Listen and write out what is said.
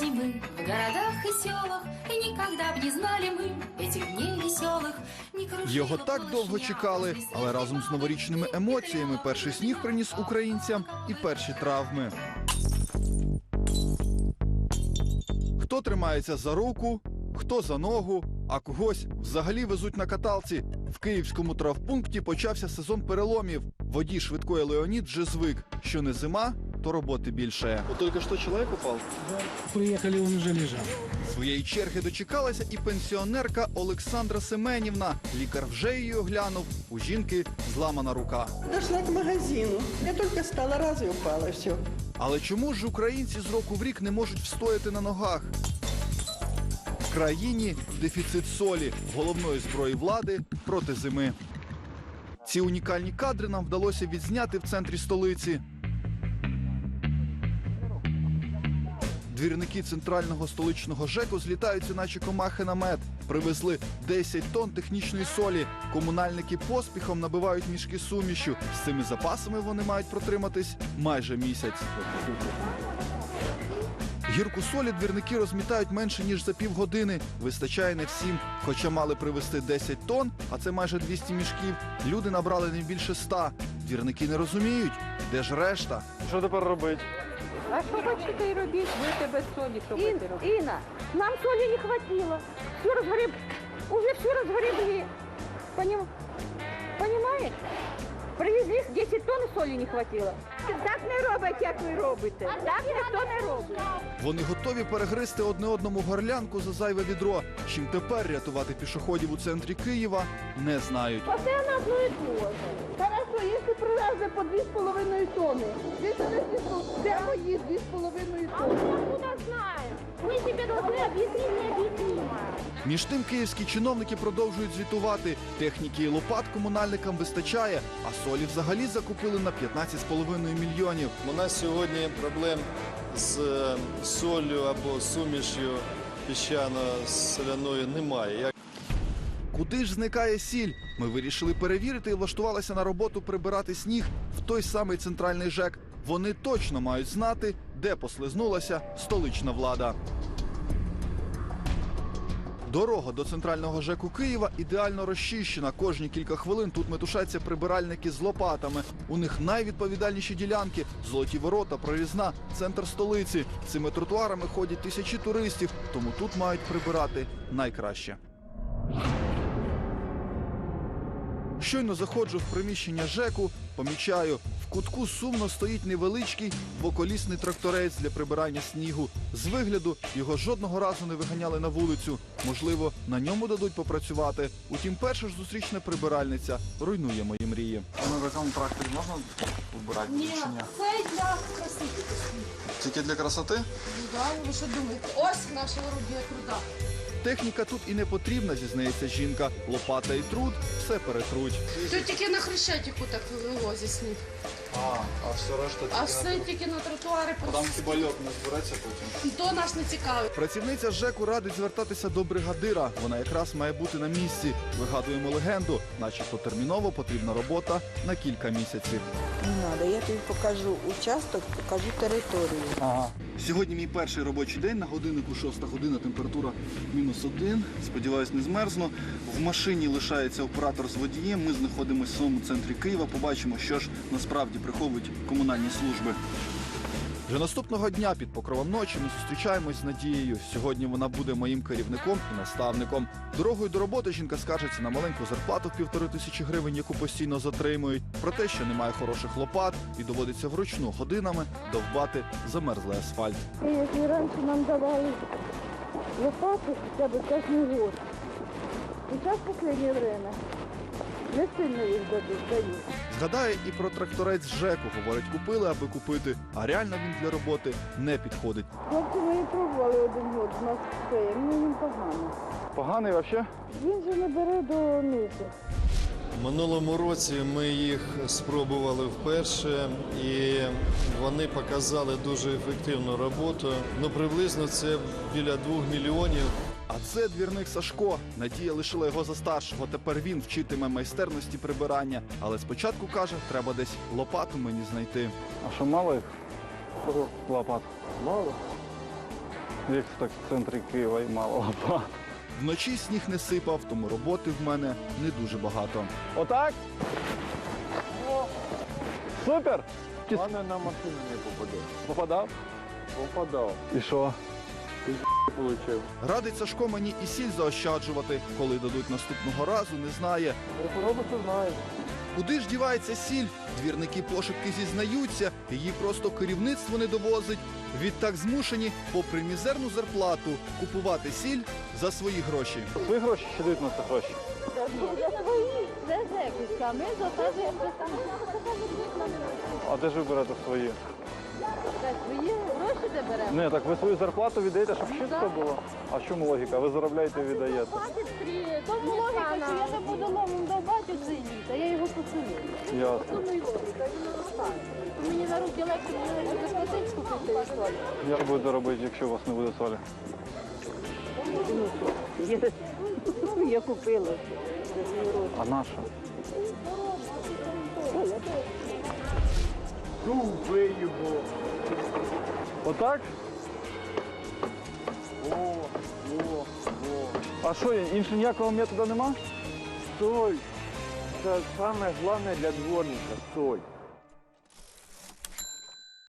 зимы в городах и селах, И никогда б не знали мы этих дней веселых. Ни кружев, Його так довго малышня, чекали, возле але разом з новорічними емоціями перший сніг приніс українцям і перші травми. Хто тримається за руку, хто за ногу, а когось взагалі везуть на каталці. В київському травпункті почався сезон переломів. Водій швидкої Леонід вже звик, що не зима, то роботи більше. От тільки що чоловік упав. Приехали, он уже лежал. Своєї черги дочекалася і пенсіонерка Олександра Семенівна. Лікар вже її оглянув. У жінки зламана рука. Дошла к магазину. Я только стала раз и упала, все. Але чому ж українці з року в рік не можуть встояти на ногах? В країні дефіцит солі, головної зброї влади проти зими. Ці унікальні кадри нам вдалося відзняти в центрі столиці. Двірники центрального столичного ЖЕКу злітаються, наче комахи на мед. Привезли 10 тонн технічної солі. Комунальники поспіхом набивають мішки сумішю. З цими запасами вони мають протриматись майже місяць. Гірку солі двірники розмітають менше ніж за півгодини. Вистачає не всім. Хоча мали привезти 10 тонн, а це майже 200 мішків. Люди набрали не більше 100. Двірники не розуміють, де ж решта. Що тепер робити? А що хочете і робіть? Будете без солі, що Ин, будете робити? Инна, нам соли не хватило. Все разгреб, уже все разгребли. Поним... Понимаешь? Привезли 10 тонн соли не хватило. Так не робить, як ви робите. Так ніхто не робить. Вони готові перегризти одне одному горлянку за зайве відро. Чим тепер рятувати пішоходів у центрі Києва, не знають. Одно и то же. Хорошо, если привезли по 2,5 тонны. Здесь прямо есть 2,5 А мы откуда знаем? Мы тебе должны объяснить необъяснимое. Між тим київські чиновники продовжують звітувати. Техніки і лопат комунальникам вистачає, а солі взагалі закупили на 15,5 мільйонів. У нас сьогодні проблем з е, солью або сумішю піщано-соляною немає. Як Куди ж зникає сіль? Ми вирішили перевірити і влаштувалися на роботу прибирати сніг в той самий центральний ЖЕК. Вони точно мають знати, де послизнулася столична влада. Дорога до центрального ЖЕКу Києва ідеально розчищена. Кожні кілька хвилин тут метушаться прибиральники з лопатами. У них найвідповідальніші ділянки золоті ворота, прорізна, центр столиці. Цими тротуарами ходять тисячі туристів, тому тут мають прибирати найкраще. Щойно заходжу в приміщення ЖЕКу, помічаю, в кутку сумно стоїть невеличкий двоколісний тракторець для прибирання снігу. З вигляду його жодного разу не виганяли на вулицю. Можливо, на ньому дадуть попрацювати. Утім, перша ж зустрічна прибиральниця руйнує мої мрії. На такому тракторі можна вбирати Ні, це для краси. Тільки для красоти? Да, ви що думаєте? Ось наше орудие труда. Техніка тут і не потрібна, зізнається жінка. Лопата і труд все перетруть. Тут тільки на хрещатику так вивозять сніг. А, а все решта А все тільки на тротуари. хіба льок не збереться потім. То нас не цікавить. Працівниця ЖЕКу радить звертатися до бригадира. Вона якраз має бути на місці. Вигадуємо легенду, начебто терміново потрібна робота на кілька місяців. Не треба, я тобі покажу участок, покажу територію. Ага. Сьогодні мій перший робочий день на годиннику 6 година, температура мінус один. Сподіваюсь, не змерзну. В машині лишається оператор з водієм. Ми знаходимося в самому центрі Києва. Побачимо, що ж насправді приховують комунальні служби. Вже наступного дня під покровом ночі ми зустрічаємось з Надією. Сьогодні вона буде моїм керівником і наставником. Дорогою до роботи жінка скаржиться на маленьку зарплату в півтори тисячі гривень, яку постійно затримують. Про те, що немає хороших лопат і доводиться вручну годинами довбати замерзлий асфальт. И если раньше нам давали лопаты хотя бы каждый год, сейчас в последнее время не сильно их дадут, дают. Згадає і про тракторець ЖЕКу. Говорить, купили, аби купити, а реально він для роботи не підходить. Хлопці мої пробували один год, у нас все, мені він погано. Поганий взагалі? Він же не бере до низу. Минулому році ми їх спробували вперше, і вони показали дуже ефективну роботу. Ну приблизно це біля 2 мільйонів. А це двірник Сашко. Надія лишила його за старшого. Тепер він вчитиме майстерності прибирання. Але спочатку каже, треба десь лопату мені знайти. А що мало їх? Лопат. Мало. Як так в центрі Києва і мало лопат. Вночі сніг не сипав, тому роботи в мене не дуже багато. Отак? Супер! Мене на машину не попаде. Попадав? Попадав. І що? Получив. Радить Сашко мені і сіль заощаджувати. Коли дадуть наступного разу, не знає. Робити знаю. Куди ж дівається сіль? Двірники пошепки зізнаються, її просто керівництво не довозить. Відтак змушені, попри мізерну зарплату, купувати сіль за свої гроші. Свої гроші чи дають на це гроші? Це зекуся, ми заказуємо А де ж ви берете свої? Свої гроші де беремо. Не, так ви свою зарплату віддаєте, щоб чисто було. А в чому логіка? Ви заробляєте і віддаєте. Тому логіка, що я не буду ломом довбати цей ліс, а я його посую. Ясно. Тому й логіка, він не розстане. Мені на руки легше, мені легше заплатити, купити і солі. Як будете робити, якщо у вас не буде солі? Я купила. А наша? Дуби його. Отак? О, о, о. А що, іншого ніякого методу нема? Соль. Це саме головне для дворника. Соль.